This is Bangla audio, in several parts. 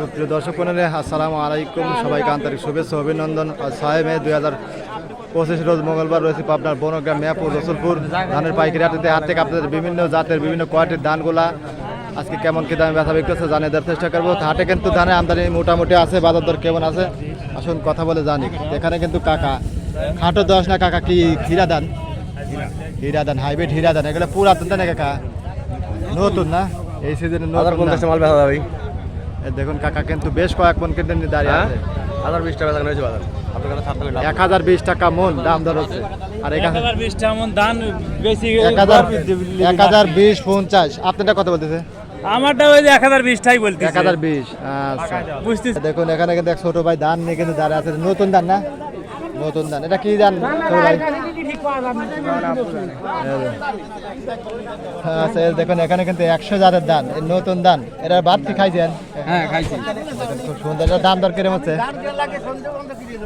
সুপ্রিয় দর্শক মন্ডলী আসসালামু আলাইকুম। সবাইকে আন্তরিক শুভেচ্ছা অভিনন্দন। ছয় মে দুই হাজার পঁচিশ রোজ মঙ্গলবার রয়েছে পাবনার বনগ্রাম মিয়াপুর রসুলপুর। ধানের পাইকারি হাটিতে হাত থেকে আপনাদের বিভিন্ন জাতের বিভিন্ন কোয়ালিটির ধানগুলা। আজকে কেমন কি দামে ব্যথা বিক্রি হচ্ছে জানিয়ে দেওয়ার চেষ্টা করব। হাটে কিন্তু ধানের আমদানি মোটামুটি আছে বাজার দর কেমন আছে? আসুন কথা বলে জানি। এখানে কিন্তু কাকা খাটো দশ না কাকা কি হীরা ধান? হীরা ধান হাইব্রিড হীরা ধান। এগুলো পুরাতন ধান কাকা? নতুন না? এই সিজনে নতুন মাল এই দেখুন কাকা কিন্তু বেশ কয়েক মন কিন্তু নিয়ে দাঁড়িয়ে হ্যাঁ? আছে। হাজার বিশ টাকা হয়েছে বাজার। টাকা এক হাজার বিশ টাকা মন দাম দর হচ্ছে আর এখানে হাজার বিশটা এমন ধান বেশি এক হাজার বিশ পঞ্চাশ। আপনারটা কত বলতেছে? আমারটা ওই যে এক হাজার বলতে এক হাজার বিশ। আচ্ছা। বুঝতেছি। দেখুন এখানে কিন্তু এক ছোট ভাই ধান নিয়ে কিন্তু দাঁড়িয়ে আছে। নতুন ধান না? নতুন ধান। এটা কি ধান? ভাই। আচ্ছা দেখুন এখানে কিন্তু একশো জাতের ধান। নতুন ধান। এটা ভাত কি খাইছেন? হ্যাঁ খাইছি। খুব সুন্দর দাম দর হচ্ছে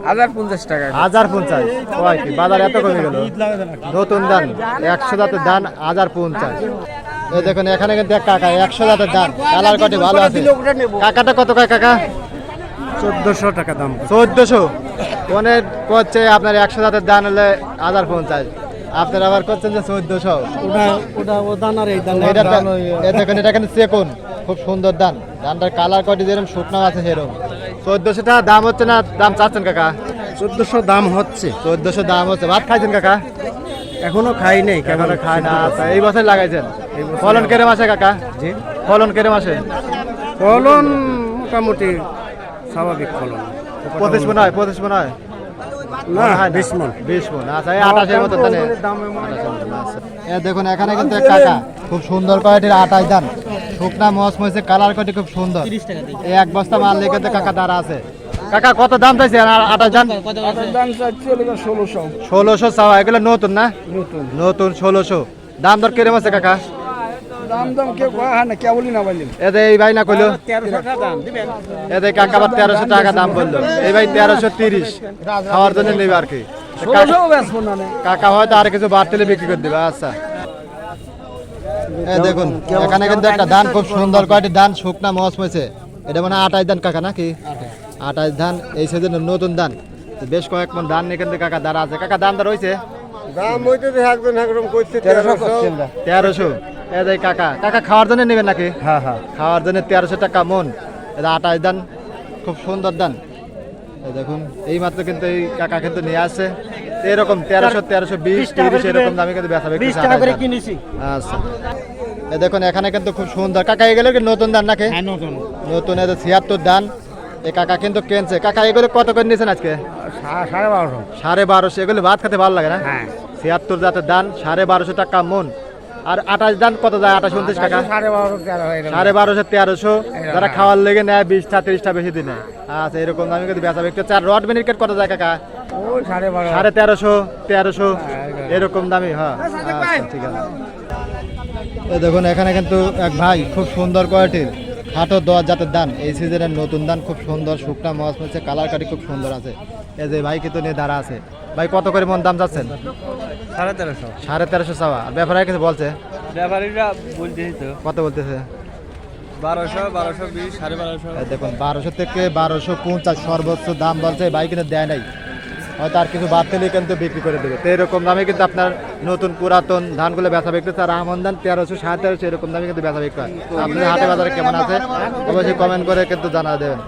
হাজার পঞ্চাশ টাকা। হাজার পঞ্চাশ। কয় কি? বাজার এত কমে গেল? নতুন ধান একশো জাতের ধান হাজার পঞ্চাশ। এই দেখুন এখানে কিন্তু কাকা একশো জাতের ধান কালার কটি ভালো আছে? কাকাটা কত কয় কাকা? চোদ্দশো টাকা দাম। চোদ্দশো? মনে করছে আপনার একশো জাতের ধান হলে হাজার পঞ্চাশ। আপনার আবার করছেন যে চোদ্দশো ওটা ওটা ও দান আর এই দান এটা এ এটা কিন্তু চেকুন খুব সুন্দর ধান ধানটার কালার কটি যেরকম শুকনো আছে সেরকম। চোদ্দশো টাকা দাম হচ্ছে না দাম চাচ্ছেন কাকা? চোদ্দশো দাম হচ্ছে। চোদ্দশো দাম হচ্ছে। ভাত খাইছেন কাকা? এখনও খাই নেই এখনও খায় না। আচ্ছা এই বছর লাগাইছেন? ফলন কেরম আসে কাকা? জি? ফলন কেরম আসে ফলন মোটামুটি স্বাভাবিক ফলন। পঁচিশ মনে হয় পঁচিশ মনে হয়? না বিশ মন বিশ মন আচ্ছা আঠাশের মতো তাহলে দেখুন এখানে কিন্তু কাকা খুব সুন্দর কোয়ালিটির আটাশ দান। শুকনা মস মসে কালার কোয়ালিটি খুব সুন্দর। এই এক বস্তা মাল নিয়ে কিন্তু কাকা দাঁড়া আছে। কাকা কত দাম চাইছে? দাম ষোলোশো। ষোলোশো চাওয়া এগুলো নতুন না? নতুন ষোলোশো। দাম দর কিরম আছে কাকা? দাম দাম কেউ হ্যাঁ না কেবলই না বললেন এতে এই ভাই না কইলো। তেরোশো টাকা দাম দিবেন এতে কাকা আবার তেরোশো টাকা দাম বলল। এই ভাই তেরোশো তিরিশ খাওয়ার জন্য নেবে আর কি। ষোলোশো বেচবো না কাকা হয়তো আর কিছু বাড়তিলে বিক্রি করে দিবে আচ্ছা। দেখুন এখানে কিন্তু একটা ধান খুব সুন্দর কয়টি ধান শুকনা মস ময়েছে এটা মানে আটাশ ধান কাকা নাকি? আটাশ ধান এই সিজনের নতুন ধান। বেশ কয়েক মন ধান নিয়ে কিন্তু কাকা দাঁড়া আছে। কাকা দাম দর হয়েছে দাম হইতে একজন একরকম করছে তেরোশো। দেখ কাকা কাকা খাওয়ার জন্য নেবেন নাকি? হ্যাঁ হ্যাঁ। খাওয়ার জন্য তেরোশো টাকা মন। এটা আটাশ দান খুব সুন্দর দান। এই দেখুন এই মাত্র কিন্তু এই কাকা কিন্তু নিয়ে আসছে। তো এরকম তেরোশো তেরোশো বিশ তিরিশ এরকম দামে কিন্তু ব্যথা বিক্রি আচ্ছা। এই দেখুন এখানে কিন্তু খুব সুন্দর। কাকা এগুলো কি নতুন দান নাকি? হ্যাঁ নতুন। এটা ছিয়াত্তর দান। এই কাকা কিন্তু কেনছে। কাকা এগুলো কত করে নিয়েছেন আজকে? সাড়ে বারোশো। সাড়ে বারোশো। এগুলো ভাত খেতে ভালো লাগে না? হ্যাঁ। ছিয়াত্তর জাতের দান সাড়ে বারোশো টাকা মন। আর আঠাশ দান কত যায়? আঠাশ উনত্রিশ টাকা। সাড়ে বারোশো হয়ে তেরোশো। যারা খাওয়ার লেগে নেয় বিশটা তিরিশটা বেশি দিনে। আচ্ছা এরকম দামে কিন্তু বেচা বিক্রি। আর রড মিনিকেট কত যায় কাকা? সাড়ে তেরোশো তেরোশো। এরকম দামি হ্যাঁ। আচ্ছা ঠিক আছে। দেখুন এখানে কিন্তু এক ভাই খুব সুন্দর কোয়ালিটির খাটো দশ জাতের দান এই সিজনের নতুন দান খুব সুন্দর শুকনা মাছ হচ্ছে কালার কাটি খুব সুন্দর আছে। এই যে ভাই কিন্তু নিয়ে দাঁড়া আছে। ভাই কত করে মন দাম যাচ্ছেন সাড়ে তেরোশো। সাড়ে তেরোশো চাওয়া। আর ব্যাপারে কিছু বলছে? ব্যাপারীরা বলতেছি তো। কত বলতেছে? বারোশো বারোশো বিশ সাড়ে বারোশো। দেখুন বারোশো থেকে বারোশো পঞ্চাশ সর্বোচ্চ দাম বলছে ভাই কিন্তু দেয় নাই। হয়তো আর কিছু বাদ পেলেই কিন্তু বিক্রি করে দেবে। তো এরকম দামে কিন্তু আপনার নতুন পুরাতন ধানগুলো বেচা বিক্রি। আর আমন ধান তেরোশো সাড়ে তেরোশো এরকম দামে কিন্তু বেচা বিক্রি হয়। আপনি হাটে বাজারে কেমন আছে? অবশ্যই কমেন্ট করে কিন্তু জানা দেবেন।